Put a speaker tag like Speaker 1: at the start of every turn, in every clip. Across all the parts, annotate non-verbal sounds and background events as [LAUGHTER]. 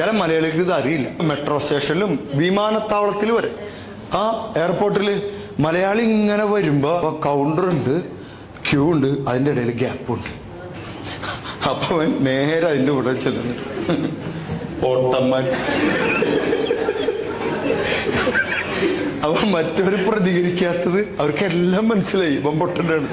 Speaker 1: ചില മലയാളികൾക്ക് ഇത് അറിയില്ല. മെട്രോ സ്റ്റേഷനിലും വിമാനത്താവളത്തിൽ വരെ. ആ എയർപോർട്ടിൽ മലയാളി ഇങ്ങനെ വരുമ്പോ കൗണ്ടർ ഉണ്ട് ക്യൂ ഉണ്ട് അതിന്റെ ഇടയിൽ ഗ്യാപ്പുണ്ട് അപ്പൊ അവൻ നേരെ അതിന്റെ കൂടെ ചെല്ലുന്നു. ഓട്ടമ്മൻ അവ മറ്റവര് പ്രതികരിക്കാത്തത് അവർക്കെല്ലാം മനസ്സിലായി. ഇവൻ പൊട്ടണ്ടാണ്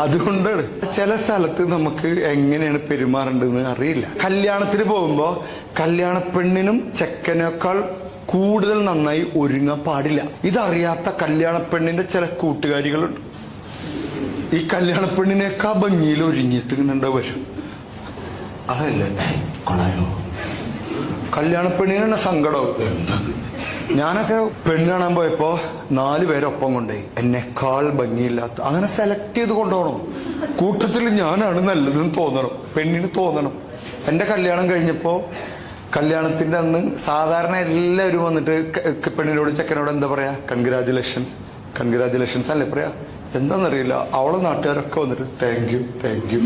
Speaker 1: അതുകൊണ്ടാണ് ചില സ്ഥലത്ത് നമുക്ക് എങ്ങനെയാണ് പെരുമാറേണ്ടതെന്ന് അറിയില്ല. കല്യാണത്തിന് പോകുമ്പോ കല്യാണ പെണ്ണിനും ചെക്കനേക്കാൾ കൂടുതൽ നന്നായി ഒരുങ്ങാൻ പാടില്ല. ഇതറിയാത്ത കല്യാണ പെണ്ണിന്റെ ചില കൂട്ടുകാരികളുണ്ട്. ഈ കല്യാണ പെണ്ണിനേക്കാ ഭംഗിയിൽ ഒരുങ്ങിയിട്ട് ഇങ്ങനെ വരും? അതല്ലേ? കൊള്ളാലോ. കല്യാണ പെണ്ണിനെ സങ്കടം ഞാനൊക്കെ പെണ്ണ് കാണാൻ പോയപ്പോ നാല് പേരൊപ്പം കൊണ്ടേ എന്നെക്കാൾ ഭംഗിയില്ലാത്ത അങ്ങനെ സെലക്ട് ചെയ്ത് കൊണ്ടുപോകണം. കൂട്ടത്തിൽ ഞാനാണ് നല്ലതെന്ന് തോന്നണം. പെണ്ണിന് തോന്നണം. എന്റെ കല്യാണം കഴിഞ്ഞപ്പോ കല്യാണത്തിന്റെ അന്ന് സാധാരണ എല്ലാവരും വന്നിട്ട് പെണ്ണിനോട് ചെക്കനോട് എന്താ പറയാ? കൺഗ്രാജുലേഷൻസ് കൺഗ്രാജുലേഷൻസ് അല്ലേ പറയാ? എന്താണെന്നറിയില്ല അവളെ നാട്ടുകാരൊക്കെ വന്നിട്ട് thank you thank you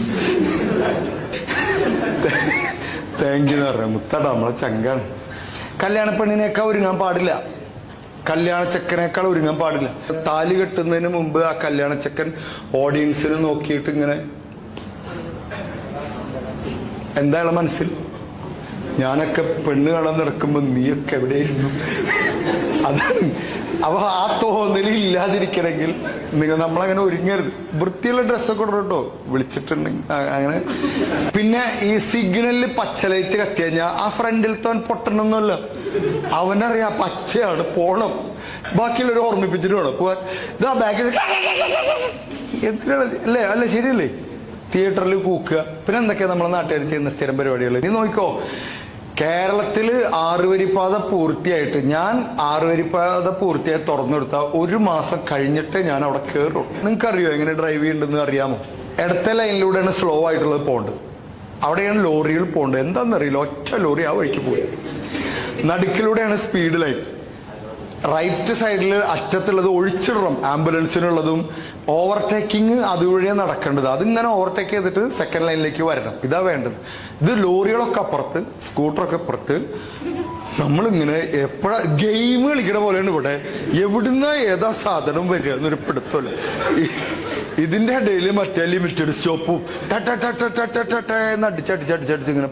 Speaker 1: thank you എന്ന് പറയാം മുത്താടാ നമ്മളെ ചങ്കാണ്. കല്യാണ പെണ്ണിനേക്കാൾ ഒരുങ്ങാൻ പാടില്ല. കല്യാണ ചെക്കനേക്കാൾ ഒരുങ്ങാൻ പാടില്ല. താലി കെട്ടുന്നതിന് മുമ്പ് ആ കല്യാണ ചെക്കൻ ഓഡിയൻസിനെ നോക്കിയിട്ട് ഇങ്ങനെ എന്താണ് മനസ്സിൽ? ഞാനൊക്കെ പെണ്ണ് കാണാൻ നടക്കുമ്പോ നീയൊക്കെ എവിടെയായിരുന്നു? അതാണ് അവ ആ തോന്നലിൽ ഇല്ലാതിരിക്കണമെങ്കിൽ നിങ്ങൾ നമ്മളങ്ങനെ ഒരുങ്ങരുത്. വൃത്തിയുള്ള ഡ്രസ്സൊക്കെ ഇടണം കേട്ടോ. വിളിച്ചിട്ടുണ്ടെങ്കിൽ അങ്ങനെ. പിന്നെ ഈ സിഗ്നലിൽ പച്ച ലൈറ്റ് കത്തി കഴിഞ്ഞാൽ ആ ഫ്രണ്ടിലത്തെ പൊട്ടണമെന്നല്ല അവനറിയാം പച്ചയാണ് പോണം. ബാക്കിയുള്ളവർ ഓർമ്മിപ്പിച്ചിട്ട് വേണം. പോവാൻ. ഇതാ ബാക്കിൽ [LAUGHS] എന്തിനാണ് അല്ലേ അല്ല ശരിയല്ലേ? തിയേറ്ററിൽ കൂക്കുക. പിന്നെ എന്തൊക്കെയാ നമ്മളെ നാട്ടുകാർ ചെയ്യുന്ന സ്ഥിരം പരിപാടികൾ? നീ നോക്കിക്കോ. കേരളത്തിൽ ആറുവരിപ്പാത പൂർത്തിയായിട്ട് ഞാൻ ആറുവരിപ്പാത പൂർത്തിയായി തുറന്നെടുത്ത ഒരു മാസം കഴിഞ്ഞിട്ട് ഞാൻ അവിടെ കയറും നിങ്ങൾക്കറിയോ എങ്ങനെ ഡ്രൈവ് ചെയ്യണ്ടെന്ന് അറിയാമോ? ഇടത്തെ ലൈനിലൂടെയാണ് സ്ലോ ആയിട്ടുള്ളത് പോകേണ്ടത്. അവിടെയാണ് ലോറികൾ പോകേണ്ടത്. എന്താണെന്നറിയില്ല. ഒറ്റ ലോറി ആ വഴിക്ക് പോയി. നടുക്കിലൂടെയാണ് സ്പീഡ് ലൈൻ റൈറ്റ് സൈഡിൽ അറ്റത്തുള്ളത് ഒഴിച്ചിടണം ആംബുലൻസിനുള്ളതും ഓവർടേക്കിംഗ് അതുവഴിയാണ് നടക്കേണ്ടത്. അതിങ്ങനെ ഓവർടേക്ക് ചെയ്തിട്ട് സെക്കൻഡ് ലൈനിലേക്ക് വരണം. ഇതാ വേണ്ടത്. ഇത് ലോറികളൊക്കെ അപ്പുറത്ത് സ്കൂട്ടറൊക്കെ അപ്പുറത്ത്. നമ്മളിങ്ങനെ എപ്പോഴാ ഗെയിം കളിക്കണ പോലെയാണ് ഇവിടെ. എവിടുന്ന് ഏതാ സാധനം വരിക എന്നൊരു പിടുത്തല്ല ഇതിന്റെ ഇടയിൽ മറ്റേ ലിമിറ്റഡ് ഷോപ്പും ടട്ട ടട്ട ടട്ട ടട്ട എന്ന് അടിച്ചടിച്ചടിച്ചടിച്ച് ഇങ്ങനെ